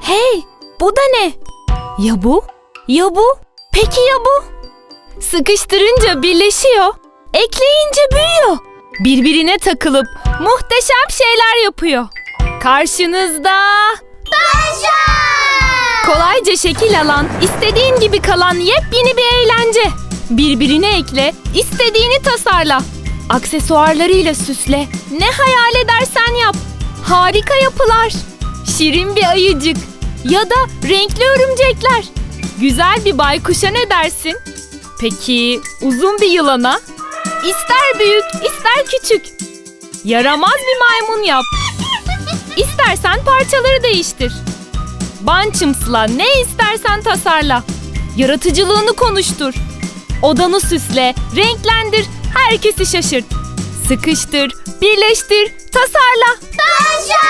Hey, bu da ne? Ya bu? Ya bu? Peki ya bu? Sıkıştırınca birleşiyor. Ekleyince büyüyor. Birbirine takılıp muhteşem şeyler yapıyor. Karşınızda kolayca şekil alan, istediğin gibi kalan yepyeni bir eğlence. Birbirine ekle, istediğini tasarla. Aksesuarlarıyla süsle. Ne hayal edersen yap. Harika yapılar. Şirin bir ayıcık ya da renkli örümcekler. Güzel bir baykuşa ne dersin? Peki uzun bir yılana? İster büyük, ister küçük. Yaramaz bir maymun yap. İstersen parçaları değiştir. Bançımsla ne istersen tasarla. Yaratıcılığını konuştur. Odanı süsle, renklendir, herkesi şaşırt. Sıkıştır, birleştir, tasarla. Taşan!